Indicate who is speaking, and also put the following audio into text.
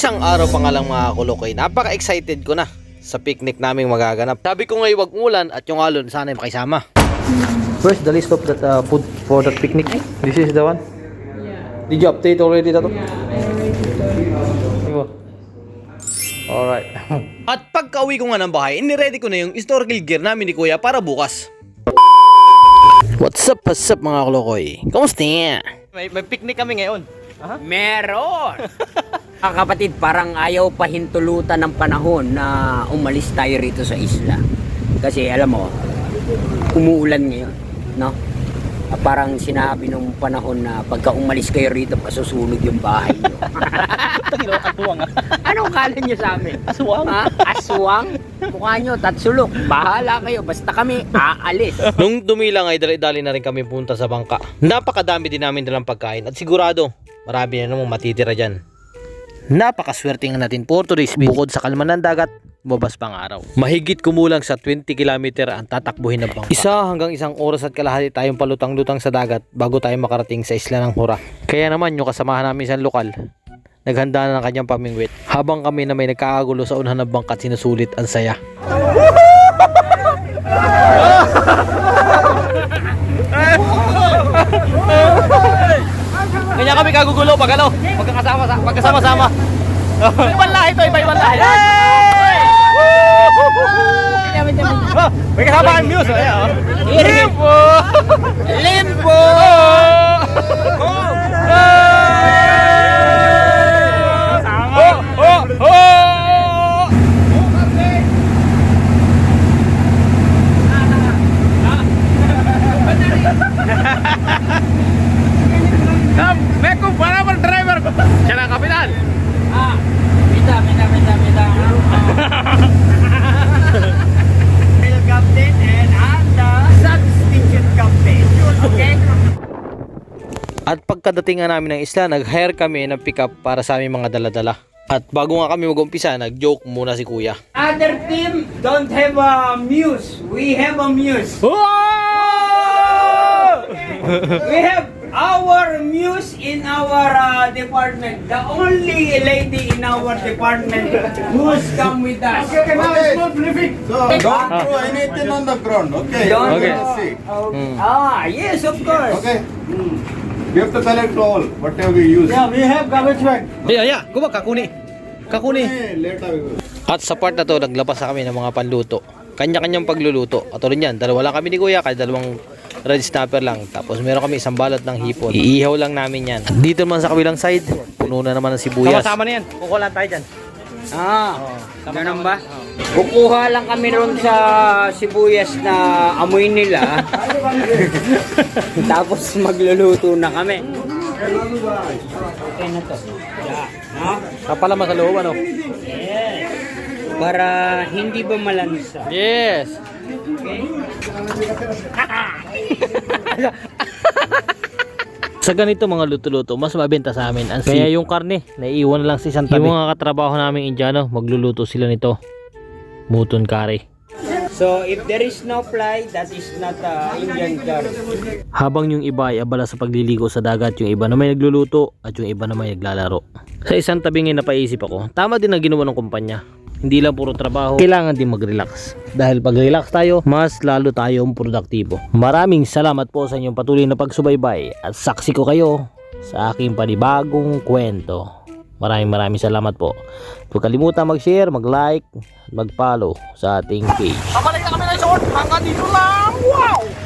Speaker 1: Isang araw pa nga lang mga kulokoy, napaka-excited ko na sa picnic naming magaganap. Sabi ko ngayon wag umulan at yung alon sana ay makisama. Where's the list of that uh, food for that picnic? This is the one? Did you update already that? Alright. At pagka-uwi ko nga ng bahay, iniready ko na yung historical gear namin ni Kuya para bukas. What's up, what's up mga kulokoy? Kamusta? May, may picnic kami ngayon.
Speaker 2: Meron! Mga kapatid, parang ayaw pahintulutan ng panahon na umalis tayo rito sa isla. Kasi alam mo, umuulan ngayon, no? Ah, Parang sinabi nung panahon na pagka umalis kayo rito, pasusunog yung bahay nyo.
Speaker 1: Atuwang ah.
Speaker 2: Anong kala nyo sa amin?
Speaker 1: Aswang.
Speaker 2: Ha? Aswang? Mukha nyo, tatsulok. Bahala kayo, basta kami aalis.
Speaker 1: Nung dumilang ay dali-dali na rin kami punta sa bangka. Napakadami din namin dalang pagkain at sigurado marami na namang matitira dyan. Napakaswerte nga natin for today's video. Bukod sa kalman ng dagat, bumabas pang araw. Mahigit kumulang sa 20 km ang tatakbuhin ng bangka. Isa hanggang isang oras at kalahati tayong palutang-lutang sa dagat bago tayo makarating sa isla ng Hura. Kaya naman yung kasamahan namin sa lokal, naghanda na ng kanyang pamingwit. Habang kami na may nagkakagulo sa unahan ng bangka at sinusulit ang saya. Kanya kami kagugulo pag ano, pagkasama-sama. Ibang lahi to, iba-ibang lahi. May kasama ang muse, ay oh. Limbo! Limbo! Oh, oh, oh! May kumpara pa driver ko. Siya na kapitan.
Speaker 2: Ah, mita, mita, mita, mita.
Speaker 3: the captain and I'm the substitute captain. Okay?
Speaker 1: At pagkadating nga namin ng isla, nag-hire kami ng pickup para sa aming mga daladala. At bago nga kami mag-umpisa, nag-joke muna si kuya.
Speaker 3: Other team don't have a muse. We have a muse. We have our muse in our uh, department. The only lady in our department who's come with us.
Speaker 4: Okay, So don't throw anything on the ground, okay?
Speaker 3: Don't
Speaker 1: Okay.
Speaker 4: Let's see.
Speaker 3: Okay. Ah, yes, of course.
Speaker 4: Okay? You have to collect all, whatever we use.
Speaker 3: we have garbage bag.
Speaker 1: Ay, ay, kumag, kakuni. Kakuni.
Speaker 4: We.
Speaker 1: At sa part na to, naglabas na kami ng mga panluto. Kanya-kanyang pagluluto. At tulad yan, dalawa lang kami ni kuya, kaya dalawang red snapper lang. Tapos meron kami isang balot ng hipon. Iihaw lang namin yan. Dito naman sa kabilang side, puno na naman ng sibuyas. Sama-sama na yan. Kukuha lang tayo dyan.
Speaker 2: Ah, ganun ba? Kukuha lang kami ron sa sibuyas na amoy nila. Tapos magluluto na kami. Okay na to. Yeah. No?
Speaker 1: Kapalaman sa loob, ano?
Speaker 2: Yes. Para hindi ba malansa?
Speaker 1: Yes. sa ganito mga luto-luto, mas mabenta sa amin ang Kaya yung karne, naiiwan lang sa isang tabi. Yung mga katrabaho naming Indiano, magluluto sila nito. Muton curry.
Speaker 2: So, if there is no fly, that is not uh, Indian curry.
Speaker 1: Habang yung iba ay abala sa pagliligo sa dagat, yung iba na may nagluluto at yung iba na may naglalaro. Sa isang tabi ngayon napaisip ako, tama din ang ginawa ng kumpanya. Hindi lang puro trabaho, kailangan din mag-relax. Dahil pag relax tayo, mas lalo tayong produktibo. Maraming salamat po sa inyong patuloy na pagsubaybay at saksi ko kayo sa aking panibagong kwento. Maraming maraming salamat po. Huwag kalimutan mag-share, mag-like, mag-follow sa ating page.
Speaker 3: Kabalik na kami ng short. Hanggang dito lang. Wow!